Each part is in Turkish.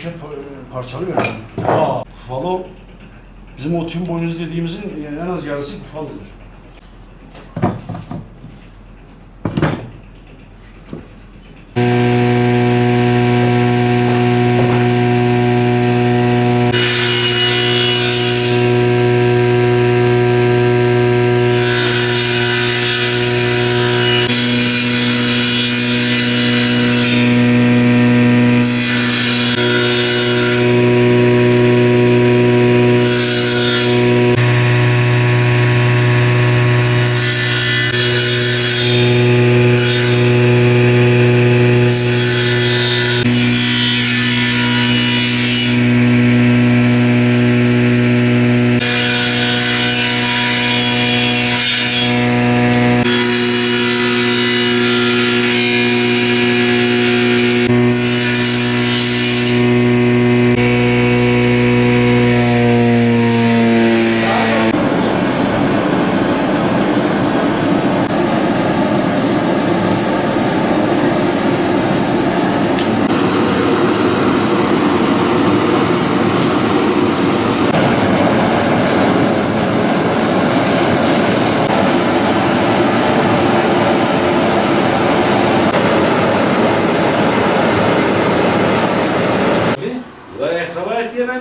içine köşket pa- parçalı verelim. Aa, Buffalo bizim o tüm boynuz dediğimizin en az yarısı Buffalo'dur.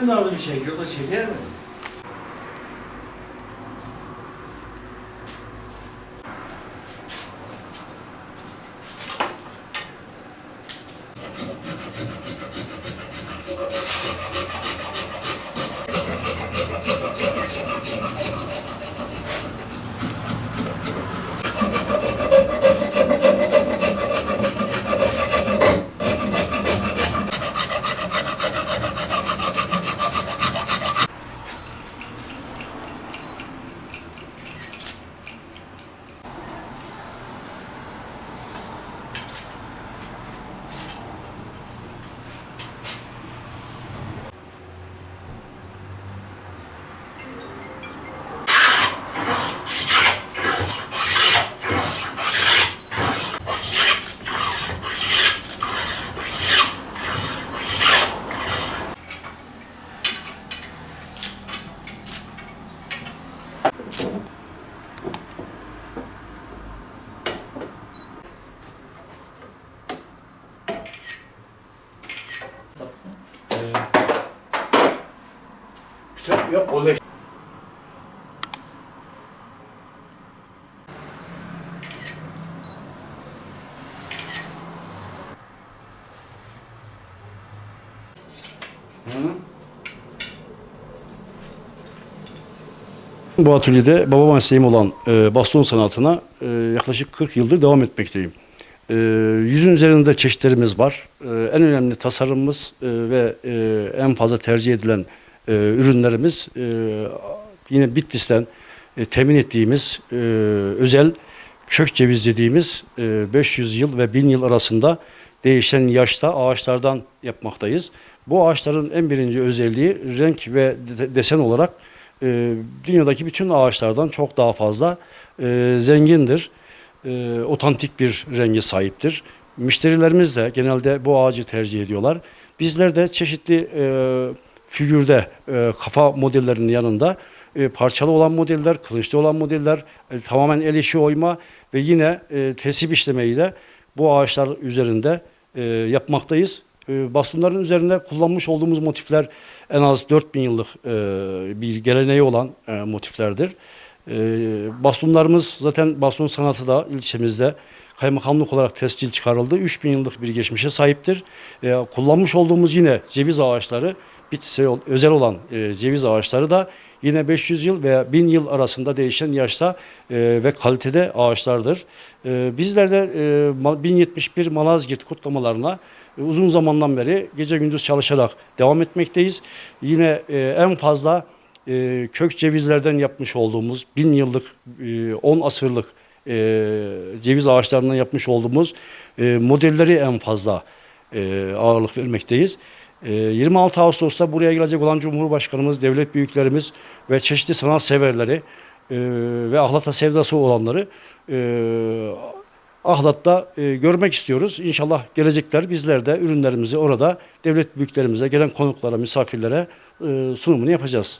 De aldım çekiyor da çeker mi? Yok kolay. Bu atölyede baba mesleğim olan e, baston sanatına e, yaklaşık 40 yıldır devam etmekteyim. E, yüzün üzerinde çeşitlerimiz var. E, en önemli tasarımımız e, ve e, en fazla tercih edilen e, ürünlerimiz e, yine Bitlis'ten e, temin ettiğimiz e, özel kök ceviz dediğimiz e, 500 yıl ve 1000 yıl arasında değişen yaşta ağaçlardan yapmaktayız. Bu ağaçların en birinci özelliği renk ve de- desen olarak e, dünyadaki bütün ağaçlardan çok daha fazla e, zengindir. E, otantik bir rengi sahiptir. Müşterilerimiz de genelde bu ağacı tercih ediyorlar. Bizler de çeşitli e, figürde e, kafa modellerinin yanında e, parçalı olan modeller, kılıçlı olan modeller, e, tamamen el işi oyma ve yine e, tesip işlemeyi de bu ağaçlar üzerinde e, yapmaktayız. E, bastonların üzerinde kullanmış olduğumuz motifler en az 4000 yıllık e, bir geleneği olan e, motiflerdir. E, bastonlarımız zaten baston sanatı da ilçemizde kaymakamlık olarak tescil çıkarıldı. 3000 yıllık bir geçmişe sahiptir. E, kullanmış olduğumuz yine ceviz ağaçları, bitse özel olan e, ceviz ağaçları da yine 500 yıl veya 1000 yıl arasında değişen yaşta ve kalitede ağaçlardır. E, bizler de e, Ma- 1071 Malazgirt kutlamalarına uzun zamandan beri gece gündüz çalışarak devam etmekteyiz. Yine e, en fazla e, kök cevizlerden yapmış olduğumuz 1000 yıllık, e, 10 asırlık e, ceviz ağaçlarından yapmış olduğumuz e, modelleri en fazla e, ağırlık vermekteyiz. E, 26 Ağustos'ta buraya gelecek olan Cumhurbaşkanımız, devlet büyüklerimiz ve çeşitli sanat severleri e, ve ahlata sevdası olanları e, Ahlat'ta e, görmek istiyoruz. İnşallah gelecekler bizler de ürünlerimizi orada devlet büyüklerimize, gelen konuklara, misafirlere e, sunumunu yapacağız.